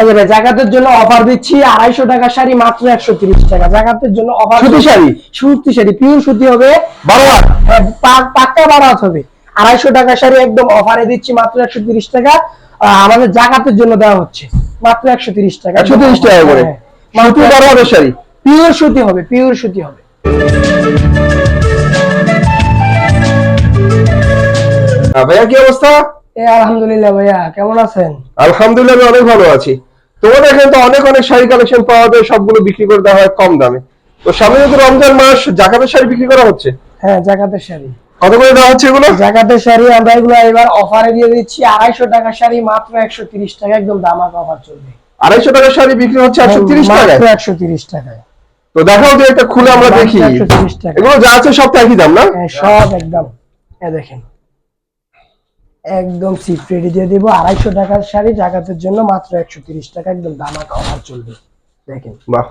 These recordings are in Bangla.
এই ভাই জাকাতের জন্য অফার দিচ্ছি আড়াইশো টাকা শাড়ি মাত্র একশো তিরিশ টাকা। জাকাতের জন্য অফার সুতি শাড়ি? সুতি শাড়ি পিওর সুতি হবে। বারো হ্যাঁ, পাক্কা বাড়াত হবে। আড়াইশো টাকা শাড়ি একদম অফারে দিচ্ছি মাত্র একশো তিরিশ টাকা। আমাদের জাকাতের জন্য দেওয়া হচ্ছে মাত্র একশো তিরিশ টাকা। একশো তিরিশ টাকা করে? সুতি বারো হাতের শাড়ি? পিওর সুতি হবে পিওর সুতি হবে। ভাইয়া কি অবস্থা? এ আলহামদুলিল্লাহ ভাইয়া কেমন আছেন? আলহামদুলিল্লাহ আমি অনেক ভালো আছি। তোমাদের এখানে তো অনেক অনেক শাড়ি কালেকশন পাওয়া যায় সবগুলো বিক্রি করে দেওয়া হয় কম দামে। তো সামনে তো রমজান মাস জাকাতের শাড়ি বিক্রি করা হচ্ছে? হ্যাঁ জাকাতের শাড়ি। কত করে দেওয়া হচ্ছে এগুলো? জাকাতের শাড়ি আমরা এগুলো এবার অফারে দিয়ে দিচ্ছি। আড়াইশো টাকা শাড়ি মাত্র একশো তিরিশ টাকা একদম দামাক অফার চলবে। আড়াইশো টাকার শাড়ি বিক্রি হচ্ছে একশো তিরিশ মাত্র একশো তিরিশ টাকায়। তো দেখাও যে একটা খুলে আমরা দেখি। 130 এগুলো যা আছে সব তো একই দাম না? হ্যাঁ, সব একদম। দেখেন। একদম সিপ রেডি দিয়ে দিব। আড়াইশো টাকার শাড়ি জাকাতের জন্য মাত্র একশো তিরিশ টাকা একদম দামাক অফার চলবে। দেখেন। বাহ।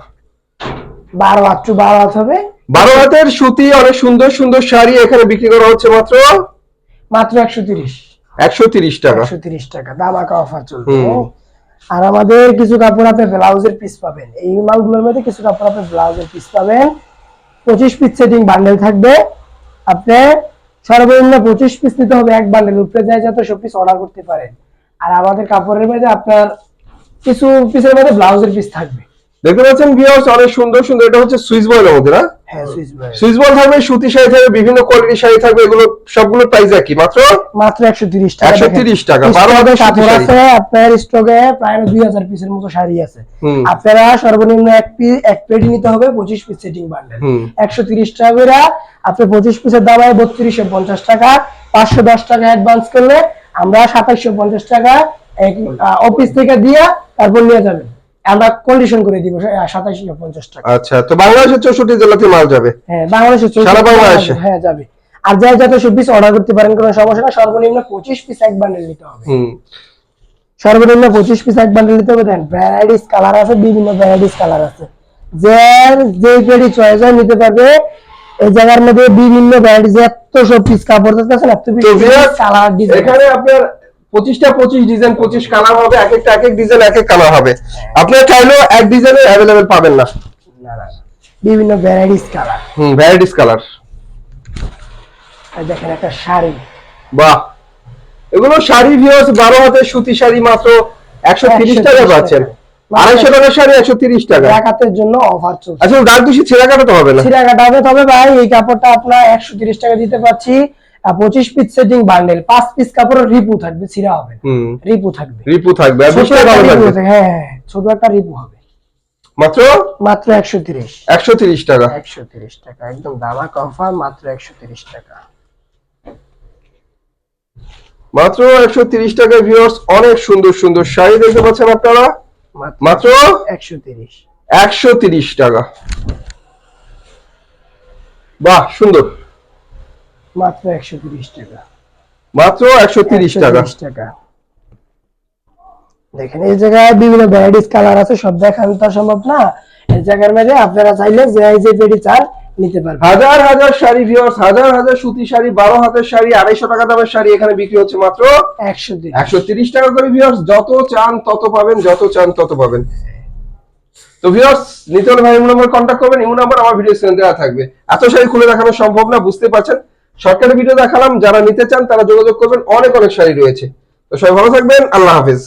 বারো মাত্র বারো হাত হবে। বারো হাতের সুতি অনেক সুন্দর সুন্দর শাড়ি এখানে বিক্রি করা হচ্ছে মাত্র? মাত্র একশো তিরিশ। একশো তিরিশ টাকা। একশো তিরিশ টাকা দামাকা অফার চলবে। আর আমাদের কিছু কাপড় আপনি ব্লাউজের পিস পাবেন। এই মালগুলোর মধ্যে কিছু কাপড় আপনি ব্লাউজের পিস পাবেন। পঁচিশ পিস সেটিং বান্ডেল থাকবে। আপনি সর্বনিম্ন পঁচিশ পিস নিতে হবে, এক বান্ডেল। উপরে যায় যত সব পিস অর্ডার করতে পারেন। আর আমাদের কাপড়ের মধ্যে আপনার কিছু পিসের মধ্যে ব্লাউজের পিস থাকবে। দেখতে পাচ্ছেন ভিউয়ার্স অনেক সুন্দর সুন্দর। এটা হচ্ছে সুইস বয়ের মধ্যে, না? হ্যাঁ সুইচ বল। থাকবে সুতি শাড়ি থাকবে বিভিন্ন কোয়ালিটির শাড়ি থাকবে এগুলো সবগুলো প্রাইস একই মাত্র? মাত্র একশো তিরিশ টাকা 130 টাকা, দেখেন। 12 হাজার স্টকে কাপড় আছে আপনার স্টকে প্রায় দুই হাজার পিসের মতো শাড়ি আছে। আপনারা সর্বনিম্ন এক পিস এক পেটি নিতে হবে পঁচিশ পিস সেটিং বান্ডেল হুম। একশো তিরিশ টাকা করে আপনি পঁচিশ পিসের দাম হয় বত্রিশশো পঞ্চাশ টাকা পাঁচশো দশ টাকা অ্যাডভান্স করলে আমরা সাতাশশো পঞ্চাশ টাকা অফিস থেকে দিয়ে তারপর নিয়ে যাবেন। আমরা কন্ডিশন করে দিব পঞ্চাশ টাকা। আচ্ছা তো বাংলাদেশের চৌষট্টি জেলাতে মাল যাবে? হ্যাঁ বাংলাদেশে চৌষট্টি সারা বাংলাদেশে? হ্যাঁ যাবে। আর যাতে পিস অর্ডার করতে পারেন কোনো সমস্যা না সর্বনিম্ন পঁচিশ পিস এক বান্ডেল নিতে হবে। সর্বনিম্ন পঁচিশ পিস এক বান্ডেল নিতে হবে দেন ভ্যারাইটিস কালার আছে বিভিন্ন ভ্যারাইটিস কালার আছে। যে যে পেডি চয়েস হয় নিতে পারবে। এই জায়গার মধ্যে বিভিন্ন ভ্যারাইটিস এত সব পিস কাপড় আছে এত পিস কালার ডিজাইন এখানে আপনার পঁচিশটা পঁচিশ ডিজাইন পঁচিশ কালার হবে এক একটা এক এক ডিজাইন এক এক কালার হবে। আপনার চাইলেও এক ডিজাইনে অ্যাভেলেবেল পাবেন না। বিভিন্ন ভ্যারাইটিস কালার হুম ভ্যারাইটিস কালার দেখেন একটা শাড়ি। বাহ! এগুলো শাড়ি ভিউয়ার্স বারো হাতের সুতি শাড়ি মাত্র একশো তিরিশ 130 টাকা টাকা। পাচ্ছেন। আড়াইশো টাকার শাড়ি একশো তিরিশ টাকা জাকাতের জন্য অফার চলছে। আচ্ছা ডাক বেশি ছেঁড়া কাটাতে হবে না। সিরা কাটাবে তবে ভাই এই কাপড়টা আপনার একশো তিরিশ টাকা দিতে পারছি। পঁচিশ পিস সেটিং বান্ডেল পাঁচ পিস কাপড়ের রিপু থাকবে সিরা হবে রিপু থাকবে। রিপু থাকবে আছে, হ্যাঁ হ্যাঁ, ছোট একটা রিপু হবে। মাত্র? মাত্র একশো তিরিশ। একশো তিরিশ টাকা। একশো তিরিশ টাকা একদম দামা অফার মাত্র একশো তিরিশ টাকা। মাত্র একশো তিরিশ টাকায় ভিউয়ার্স অনেক সুন্দর সুন্দর শাড়ি দেখতে পাচ্ছেন আপনারা। মাত্র? একশো তিরিশ। একশো তিরিশ টাকা। বাহ সুন্দর। মাত্র একশো তিরিশ টাকা। মাত্র একশো তিরিশ টাকা। টাকা। দেখেন এই জায়গায় বিভিন্ন ভ্যারাইটিস কালার আছে সব দেখানো তো সম্ভব না। এই জায়গার মধ্যে আপনারা চাইলে যে যে পেটি চান নিতে পারবেন। হাজার হাজার শাড়ি ভিউয়ার্স হাজার হাজার সুতি শাড়ি বারো হাতের শাড়ি আড়াইশো টাকা দামের শাড়ি এখানে বিক্রি হচ্ছে মাত্র একশো একশো তিরিশ টাকা করে ভিউয়ার্স যত চান তত পাবেন যত চান তত পাবেন। তো ভিউয়ার্স নিতে হলে ভাই ইমো নাম্বার কন্ট্যাক্ট করবেন ইমো নাম্বার আমার ভিডিও স্ক্রিনে দেওয়া থাকবে। এত শাড়ি খুলে দেখানো সম্ভব না বুঝতে পারছেন? সরকারি ভিডিও দেখালাম, যারা নিতে চান তারা যোগাযোগ করবেন। অনেক অনেক শাড়ি রয়েছে। তো সবাই ভালো থাকবেন, আল্লাহ হাফেজ।